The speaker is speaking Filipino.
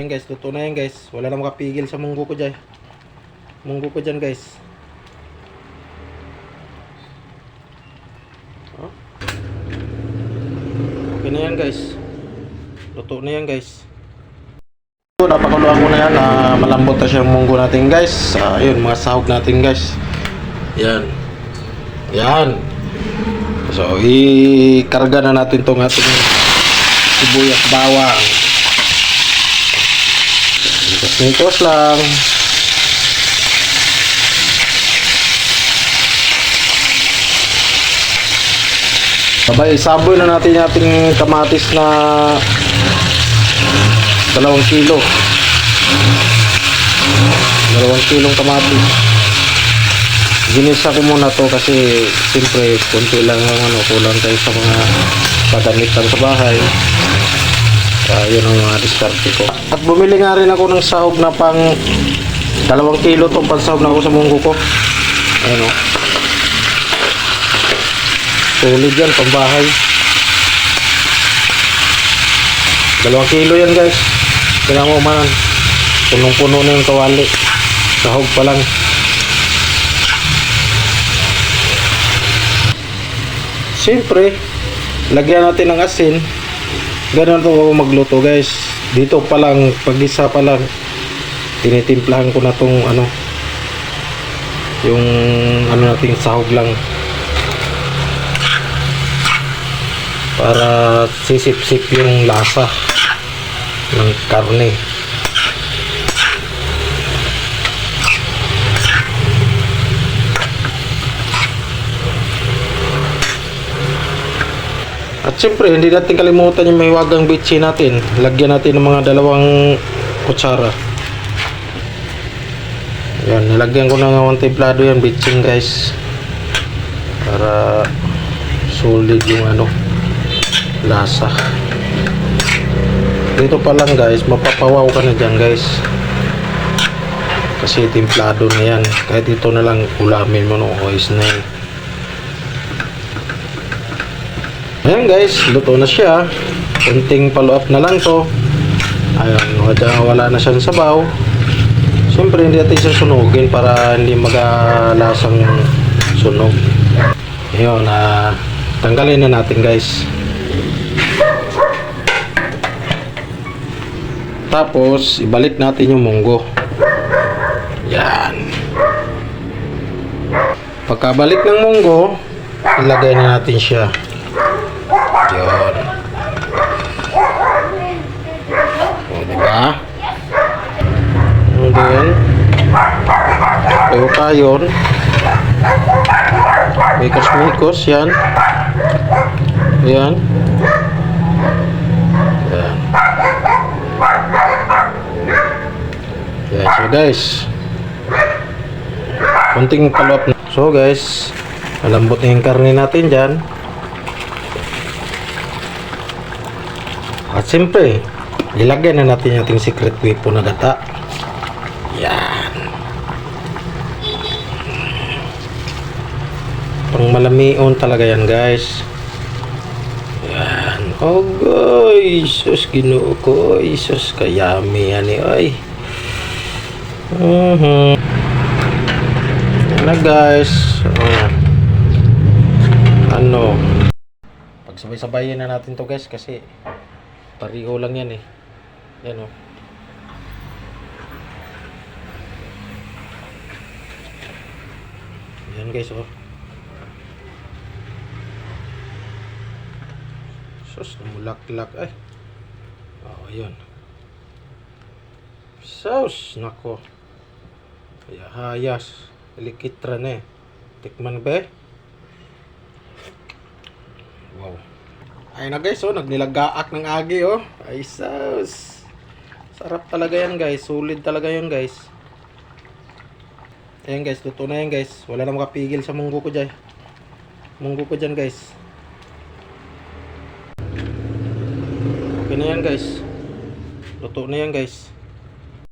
Yan guys, luto na yan guys. Wala na makapigil sa munggo ko dyan. Munggo ko dyan guys. Oh. Okay na yan guys. Luto na yan guys. Napakuluan ko na yan. na malambot na siya munggo natin guys. Yun, mga sahog natin guys. Yan. Yan. So, i-karga na natin tong ating sibuyas bawang. Mitos lang. Sabay, saboy na natin yung kamatis na dalawang kilo. Dalawang kilong kamatis. Ginisa ko muna to kasi siyempre konti lang ang ano, kulang tayo sa mga pagamitan sa bahay. Ah, yun ang mga diskarte ko. At bumili nga rin ako ng sahog na pang dalawang kilo tong pansahog na ako sa munggo ko. Ayun o. Solid yan, pambahay. Dalawang kilo yan guys. Kailangan mo man. Punong-puno na yung kawali. Sahog pa lang. Siyempre, lagyan natin ng asin. Ganun to ako magluto guys. Dito pa lang, pag-isa pa lang, tinitimplahan ko na tong ano, yung ano nating sahog lang. Para sisip-sip yung lasa ng karne. Siyempre, hindi natin kalimutan yung mahiwagang bitsi natin. Lagyan natin ng mga dalawang kutsara. Yan, nilagyan ko ng one templado yan, bitsin guys. Para solid yung ano, lasa. Dito pa lang guys, mapapawaw ka na dyan guys. Kasi templado na yan. Kahit ito na lang ulamin mo no, oyes na. Ayan guys, luto na siya. Kunting follow up na lang to. Ayan, wala, wala na siyang sabaw. Siyempre hindi natin siya sunugin para hindi magalasang sunog. Ayun, ah, tanggalin na natin guys. Tapos, ibalik natin yung munggo. Yan. Pagkabalik ng munggo, ilagay na natin siya. Yun. O, diba? And then, tayo kayon. Mikos-mikos, yan. Yan. Yan. Yan, so guys. Kunting palop na. So guys, malambot na yung karne natin dyan. At siyempre, ilagay na natin yung ating secret weapon na gata. Yan. Pang malamion talaga yan guys. Yan. Oh guys, sus ginoo ko. Sus kayami yan eh. Ay. Mhm. Yan na guys. Oh. Ano. Pagsabay-sabayin na natin to guys kasi Pariho lang yan eh. Yan o. Yan guys oh. Sus, namulaklak ay. Oh, yun. Sus, nako. Ay, hayas. Likitra na eh. Tikman ba eh? Wow. Ay na guys, oh, nagnilagaak ng agi, oh. Ay, sus. Sarap talaga yan, guys. Solid talaga yan, guys. Ayan, guys. Luto na yan, guys. Wala na makapigil sa munggo ko dyan. Munggo ko dyan, guys. Okay na yan, guys. Luto na yan, guys.